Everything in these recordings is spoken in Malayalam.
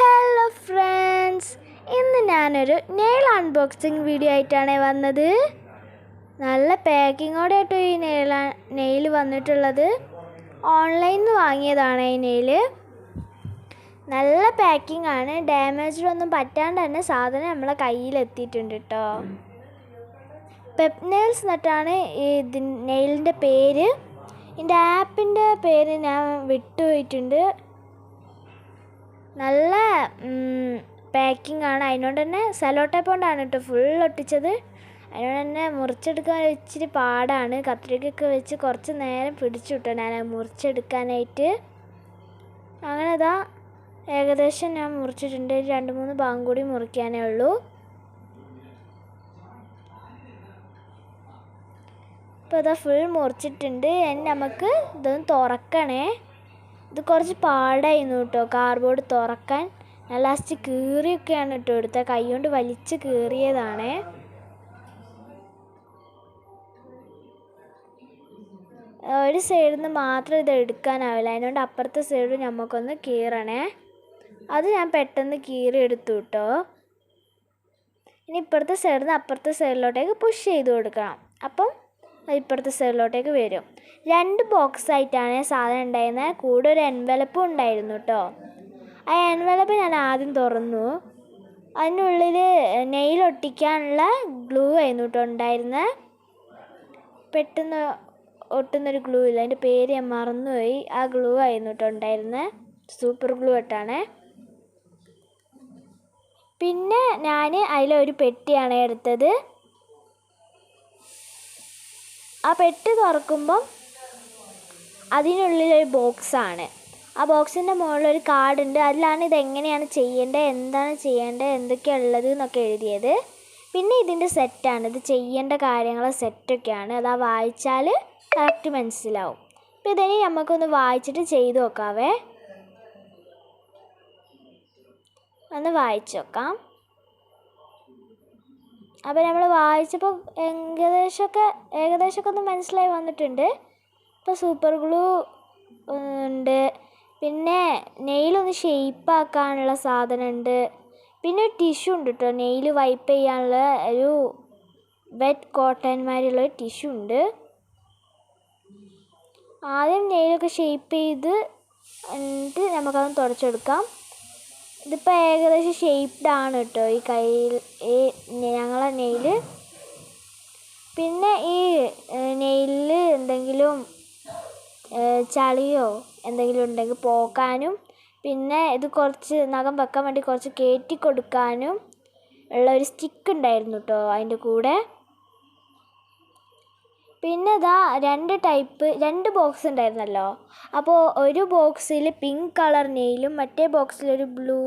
ഹലോ ഫ്രണ്ട്സ് ഇന്ന് ഞാനൊരു നെയിൽ അൺബോക്സിങ് വീഡിയോ ആയിട്ടാണ് വന്നത്. നല്ല പാക്കിങ്ങോടെ ആയിട്ടും ഈ നെയിൽ നെയിൽ വന്നിട്ടുള്ളത്. ഓൺലൈനിൽ നിന്ന് വാങ്ങിയതാണ് ഈ നെയിൽ നല്ല പാക്കിംഗ് ആണ്. ഡാമേജ് ഒന്നും പറ്റാണ്ട് തന്നെ സാധനം നമ്മളെ കയ്യിലെത്തിയിട്ടുണ്ട് കേട്ടോ പെപ് നെയിൽസ് എന്നിട്ടാണ് ഈ ഇതിൻ നെയിലിന്റെ പേര്. ഇതിന്റെ ആപ്പിന്റെ പേര് ഞാൻ വിട്ടുപോയിട്ടുണ്ട്. നല്ല പാക്കിംഗ് ആണ്. അതിനോണ്ട് തന്നെ സെലോ ടേപ്പ് കൊണ്ടാണ് കേട്ടോ ഫുൾ ഒട്ടിച്ചത്. അതിനോട് തന്നെ മുറിച്ചെടുക്കാൻ ഇച്ചിരി പാടാണ്. കത്രികയൊക്കെ വെച്ച് കുറച്ച് നേരം പിടിച്ചു ഞാൻ മുറിച്ചെടുക്കാനായിട്ട്. അങ്ങനെ ഇതാ ഏകദേശം ഞാൻ മുറിച്ചിട്ടുണ്ട്. രണ്ട് മൂന്ന് ഭാഗം കൂടി മുറിക്കാനേ ഉള്ളൂ. ഇപ്പോൾ ഇതാ ഫുൾ മുറിച്ചിട്ടുണ്ട്. ഇനി നമുക്ക് ഇതൊന്ന് തുറക്കണേ. ഇത് കുറച്ച് പാടായിരുന്നു കേട്ടോ. കാർബോർഡ് തുറക്കാൻ ഞാൻ ലാസ്റ്റ് കീറിയൊക്കെയാണ് കേട്ടോ കൈ കൊണ്ട് വലിച്ച് കീറിയതാണേ. ഒരു സൈഡിൽ നിന്ന് മാത്രം ഇത് എടുക്കാനാവില്ല. അതിനോണ്ട് അപ്പുറത്തെ സൈഡ് നമുക്കൊന്ന് കീറണേ. അത് ഞാൻ പെട്ടെന്ന് കീറി എടുത്തു കേട്ടോ. ഇനി ഇപ്പുറത്തെ സൈഡിൽ നിന്ന് അപ്പുറത്തെ സൈഡിലോട്ടേക്ക് പുഷ് ചെയ്ത് കൊടുക്കണം. അപ്പം ഇപ്പുറത്തെ സൈഡിലോട്ടേക്ക് വരും. രണ്ട് ബോക്സ് ആയിട്ടാണ് സാധനം ഉണ്ടായിരുന്നത് കൂടെ ഒരു എൻവലപ്പും ഉണ്ടായിരുന്നു കേട്ടോ ആ എൻവലപ്പ് ഞാൻ ആദ്യം തുറന്നു. അതിനുള്ളിൽ നെയിൽ ഒട്ടിക്കാനുള്ള ഗ്ലൂ ആയിരുന്നു കേട്ടോ ഉണ്ടായിരുന്നത് പെട്ടെന്ന് ഒട്ടുന്നൊരു ഗ്ലൂ ഇല്ല. അതിന്റെ പേര് ഞാൻ മറന്നുപോയി. ആ ഗ്ലൂ ആയിരുന്നു കേട്ടോ ഉണ്ടായിരുന്നത് സൂപ്പർ ഗ്ലൂ ഇട്ടാണ് പിന്നെ ഞാൻ അതിലൊരു പെട്ടിയാണ് എടുത്തത്. ആ പെട്ടി തുറക്കുമ്പം അതിനുള്ളിലൊരു ബോക്സാണ്. ആ ബോക്സിന്റെ മുകളിൽ ഒരു കാർഡ് ഉണ്ട് അതിലാണ് ഇതെങ്ങനെയാണ് ചെയ്യേണ്ടത് എന്താണ് ചെയ്യേണ്ടത് എന്തൊക്കെയാണ് ഉള്ളത് എന്നൊക്കെ എഴുതിയത്. പിന്നെ ഇതിന്റെ സെറ്റാണ്. ഇത് ചെയ്യേണ്ട കാര്യങ്ങൾ സെറ്റൊക്കെയാണ്. അത് ആ വായിച്ചാൽ കറക്റ്റ് മനസ്സിലാവും. അപ്പോൾ ഇതിനെ നമുക്കൊന്ന് വായിച്ചിട്ട് ചെയ്ത് നോക്കാവേ. ഒന്ന് വായിച്ചു നോക്കാം. അപ്പോൾ നമ്മൾ വായിച്ചപ്പോൾ ഏകദേശമൊക്കെ ഏകദേശമൊക്കെ ഒന്ന് മനസ്സിലായി വന്നിട്ടുണ്ട്. ഇപ്പോൾ സൂപ്പർ ഗ്ലൂ ഉണ്ട്. പിന്നെ നെയിലൊന്ന് ഷെയ്പ്പാക്കാനുള്ള സാധനമുണ്ട്. പിന്നെ ടിഷ്യൂ ഉണ്ട് കേട്ടോ നെയിൽ വൈപ്പ് ചെയ്യാനുള്ള ഒരു വെറ്റ് ഒരു ടിഷ്യൂ ഉണ്ട്. ആദ്യം നെയിലൊക്കെ ഷെയ്പ്പ് ചെയ്ത് എന്നിട്ട് നമുക്കതൊന്ന് തുടച്ചെടുക്കാം. ഇതിപ്പോൾ ഏകദേശം ഷെയ്പ്ഡ് ആണ് കേട്ടോ ഈ കയ്യിൽ ഈ ഞങ്ങളെ നെയിൽ പിന്നെ ഈ നെയിലിൽ എന്തെങ്കിലും ചളിയോ എന്തെങ്കിലും ഉണ്ടെങ്കിൽ പോക്കാനും പിന്നെ ഇത് കുറച്ച് നഖം വെക്കാൻ വേണ്ടി കുറച്ച് കയറ്റി കൊടുക്കാനും ഉള്ള ഒരു സ്റ്റിക്ക് ഉണ്ടായിരുന്നു കേട്ടോ അതിന്റെ കൂടെ. പിന്നെ ഇതാ രണ്ട് ടൈപ്പ് രണ്ട് ബോക്സ് ഉണ്ടായിരുന്നല്ലോ. അപ്പോൾ ഒരു ബോക്സിൽ പിങ്ക് കളർ നെയിലും മറ്റേ ബോക്സിൽ ഒരു ബ്ലൂ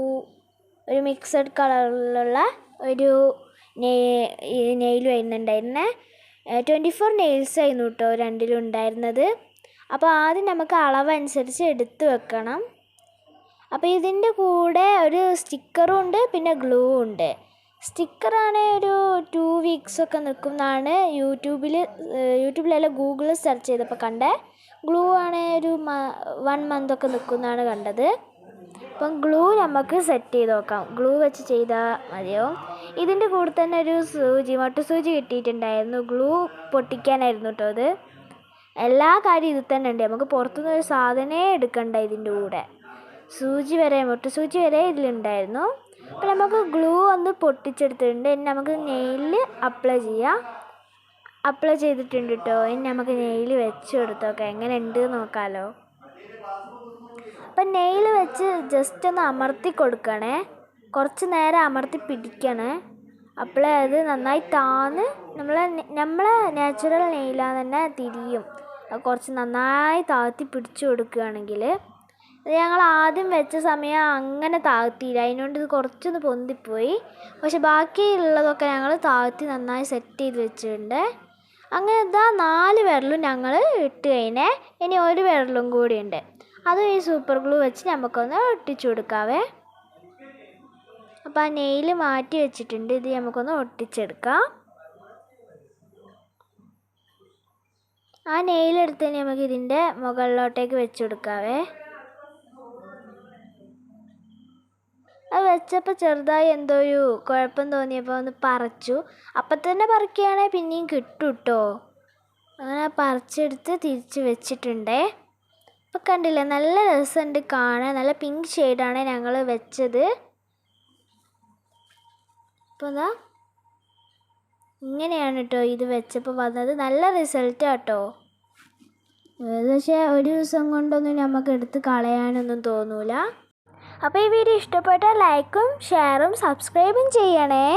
ഒരു മിക്സഡ് കളറിലുള്ള ഒരു നെയിലും വരുന്നുണ്ടായിരുന്നേ ട്വന്റി ഫോർ നെയിൽസ് ആയിരുന്നു കേട്ടോ രണ്ടിലും ഉണ്ടായിരുന്നത്. അപ്പോൾ ആദ്യം നമുക്ക് അളവനുസരിച്ച് എടുത്ത് വെക്കണം. അപ്പോൾ ഇതിന്റെ കൂടെ ഒരു സ്റ്റിക്കറും ഉണ്ട് പിന്നെ ഗ്ലൂ ഉണ്ട്. സ്റ്റിക്കറാണെങ്കിൽ ഒരു ടു വീക്സൊക്കെ നിൽക്കുന്നതാണ്. യൂട്യൂബിൽ യൂട്യൂബിലല്ല ഗൂഗിളിൽ സെർച്ച് ചെയ്തപ്പോൾ കണ്ടേ. ഗ്ലൂ ആണെങ്കിൽ ഒരു വൺ മന്തൊക്കെ നിൽക്കുന്നതാണ് കണ്ടത്. അപ്പം ഗ്ലൂ നമുക്ക് സെറ്റ് ചെയ്ത് നോക്കാം. ഗ്ലൂ വെച്ച് ചെയ്താൽ മതിയാവും ഇതിന്റെ കൂടെ തന്നെ ഒരു സൂചി മട്ടു സൂചി കിട്ടിയിട്ടുണ്ടായിരുന്നു. ഗ്ലൂ പൊട്ടിക്കാനായിരുന്നു കേട്ടോ അത് എല്ലാ കാര്യം ഇതിൽ തന്നെ ഉണ്ട്. നമുക്ക് പുറത്തുനിന്ന് ഒരു സാധനമേ എടുക്കണ്ട ഇതിന്റെ കൂടെ. സൂചി വരെ മുട്ടു സൂചി വരെ ഇതിലുണ്ടായിരുന്നു. അപ്പം നമുക്ക് ഗ്ലൂ ഒന്ന് പൊട്ടിച്ചെടുത്തിട്ടുണ്ട്. ഇനി നമുക്ക് നെയിലിൽ അപ്ലൈ ചെയ്യാം. അപ്ലൈ ചെയ്തിട്ടുണ്ട് കേട്ടോ ഇനി നമുക്ക് നെയിൽ വെച്ച് കൊടുത്തോക്കാം എങ്ങനെ ഉണ്ട് നോക്കാമല്ലോ അപ്പം നെയിൽ വെച്ച് ജസ്റ്റ് ഒന്ന് അമർത്തി കൊടുക്കണേ. കുറച്ച് നേരം അമർത്തി പിടിക്കണേ. അപ്പോഴേ അത് നന്നായി താന്ന് നമ്മൾ നമ്മളെ നാച്ചുറൽ നെയിലാന്ന് തന്നെ തിരിയും. കുറച്ച് നന്നായി താഴ്ത്തി പിടിച്ചു കൊടുക്കുകയാണെങ്കിൽ ഞങ്ങൾ ആദ്യം വെച്ച സമയം അങ്ങനെ താഴ്ത്തിയില്ല. അതിനോണ്ട് ഇത് കുറച്ചൊന്ന് പൊന്തിപ്പോയി. പക്ഷെ ബാക്കിയുള്ളതൊക്കെ ഞങ്ങൾ താഴ്ത്തി നന്നായി സെറ്റ് ചെയ്ത് വെച്ചിട്ടുണ്ട്. അങ്ങനെ ഇതാ നാല് വിരലും ഞങ്ങൾ ഇട്ട് കഴിഞ്ഞേ ഇനി ഒരു വിരലും കൂടിയുണ്ട് അതും ഈ സൂപ്പർ ഗ്ലൂ വെച്ച് നമുക്കൊന്ന് ഒട്ടിച്ചു കൊടുക്കാവേ. അപ്പോൾ ആ നെയിൽ മാറ്റി വെച്ചിട്ടുണ്ട്. ഇത് നമുക്കൊന്ന് ഒട്ടിച്ചെടുക്കാം. ആ നെയിലെടുത്ത് നമുക്ക് ഇതിന്റെ മുകളിലോട്ടേക്ക് വെച്ച് കൊടുക്കാവേ. വെച്ചപ്പോൾ ചെറുതായി എന്തോ ഒരു കുഴപ്പം തോന്നിയപ്പോൾ ഒന്ന് പറിച്ചു. അപ്പം തന്നെ പറിക്കുകയാണെങ്കിൽ പിന്നെയും കിട്ടും കേട്ടോ അങ്ങനെ പറിച്ചെടുത്ത് തിരിച്ച് വെച്ചിട്ടുണ്ടേ. ഇപ്പം കണ്ടില്ലേ നല്ല രസമുണ്ട് കാണാൻ. നല്ല പിങ്ക് ഷെയ്ഡാണ് ഞങ്ങൾ വെച്ചത്. അപ്പോൾ എന്താ ഇങ്ങനെയാണ് കേട്ടോ ഇത് വെച്ചപ്പോൾ വന്നത്. നല്ല റിസൾട്ട് കേട്ടോ പക്ഷേ ഒരു ദിവസം കൊണ്ടൊന്നും നമുക്ക് എടുത്ത് കളയാനൊന്നും തോന്നൂല. അപ്പോൾ ഈ വീഡിയോ ഇഷ്ടപ്പെട്ടാൽ ലൈക്കും ഷെയറും സബ്സ്ക്രൈബും ചെയ്യണേ.